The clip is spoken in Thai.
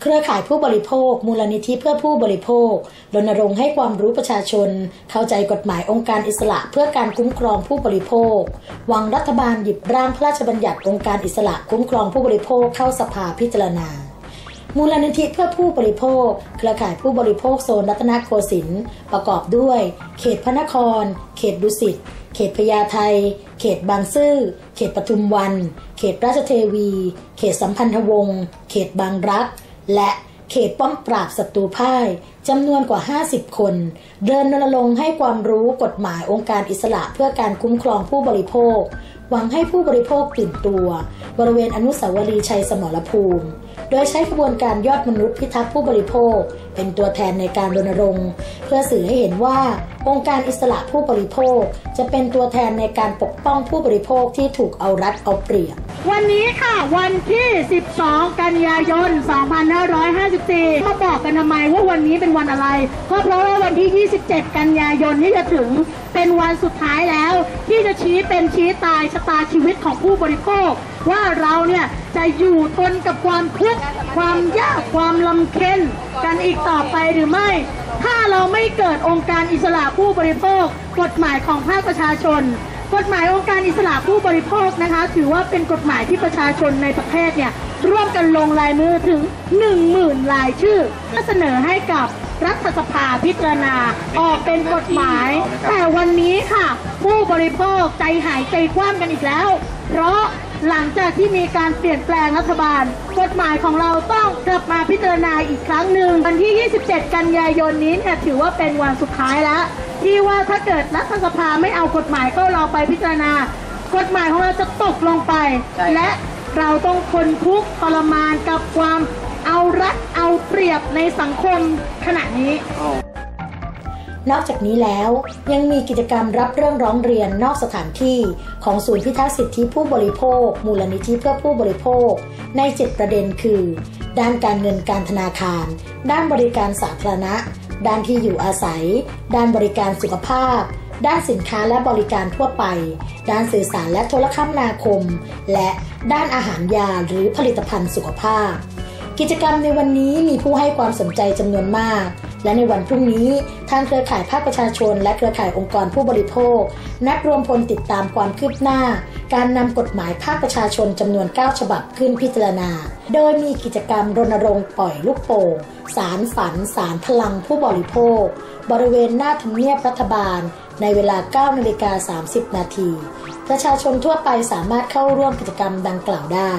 เครือข่ายผู้บริโภค มูลนิธิเพื่อผู้บริโภครณรงค์ให้ความรู้ประชาชน เข้าใจกฎหมายองค์การอิสระเพื่อการคุ้มครองผู้บริโภค หวังรัฐบาลหยิบร่างพระราชบัญญัติองค์การอิสระคุ้มครองผู้บริโภคเข้าสภาพิจารณามูลนิธิเพื่อผู้บริโภค เครือข่ายผู้บริโภคโซนรัตนโกสินทร์ประกอบด้วย เขตพระนคร เขตดุสิต เขตพญาไทเขตบางซื่อ เขตปทุมวัน เขตราชเทวี เขตสัมพันธวงศ์ เขตบางรัก และเขตป้อมปราบศัตรูพ่ายจำนวนกว่า 50 คน เดินรณรงค์ให้ความรู้กฎหมายองค์การอิสระเพื่อการคุ้มครองผู้บริโภค หวังให้ผู้บริโภคตื่นตัว บริเวณอนุสาวรีย์ชัยสมรภูมิ โดยใช้ขบวนการยอดมนุษย์พิทักษ์ผู้บริโภค เป็นตัวแทนในการรณรงค์ เพื่อสื่อให้เห็นว่า องค์การอิสระผู้บริโภค จะเป็นตัวแทนในการปกป้องผู้บริโภคที่ถูกเอารัดเอาเปรียบ วันนี้ค่ะ วันที่ 12 กันยายน 2554มาบอกกันทำไมว่าวันนี้เป็นวันอะไร ก็เพราะว่าวันที่ 27 กันยายนที่จะถึงเป็นวันสุดท้ายแล้ว ที่จะชี้เป็นชี้ตายชะตาชีวิตของผู้บริโภค ว่าเราเนี่ยจะอยู่ทนกับความทุกข์ความยากความลำเค็นกันอีกต่อไปหรือไม่ ถ้าเราไม่เกิดองค์การอิสระผู้บริโภค กฎหมายของภาคประชาชนกฎหมายองค์การอิสระผู้บริโภคนะคะ ถือว่าเป็นกฎหมายที่ประชาชนในประเทศเนี่ย ร่วมกันลงลายมือถึง 10,000รายชื่อและเสนอให้กับรัฐสภาพิจารณาออกเป็นกฎหมาย แต่วันนี้ค่ะ ผู้บริโภคใจหายใจคว่ำกันอีกแล้ว เพราะหลังจากที่มีการเปลี่ยนแปลงรัฐบาล กฎหมายของเราต้องกลับมาพิจารณาอีกครั้งหนึ่งวันที่ 27 กันยายนนี้เนี่ยถือว่าเป็นวันสุดท้ายแล้ว ที่ว่าถ้าเกิดรัฐสภาไม่เอากฎหมายเข้าเราไปพิจารณา กฎหมายของเราจะตกลงไป และ เราต้องทนทุกข์ทรมานกับความเอารัดเอาเปรียบในสังคมขณะนี้ นอกจากนี้แล้วยังมีกิจกรรมรับเรื่องร้องเรียนนอกสถานที่ของศูนย์พิทักษ์สิทธิผู้บริโภค มูลนิธิเพื่อผู้บริโภค ใน 7 ประเด็นคือ ด้านการเงินการธนาคาร ด้านบริการสาธารณะ ด้านที่อยู่อาศัย ด้านบริการสุขภาพ ด้านสินค้าและบริการทั่วไป ด้านสื่อสารและโทรคมนาคม และด้านอาหารยาหรือผลิตภัณฑ์สุขภาพ กิจกรรมในวันนี้มีผู้ให้ความสนใจจำนวนมาก และในวันพรุ่งนี้ทางเครือข่ายภาคประชาชน และเครือข่ายองค์กรผู้บริโภค นัดรวมพลติดตามความคืบหน้า การนำกฎหมายภาคประชาชนจำนวน 9 ฉบับขึ้นพิจารณา โดยมีกิจกรรมรณรงค์ปล่อยลูกโป่ง สารฝัน สารพลังผู้บริโภค บริเวณหน้าทำเนียบรัฐบาล ในเวลา 9นาฬิกา30 นาที ประชาชนทั่วไปสามารถเข้าร่วมกิจกรรมดังกล่าวได้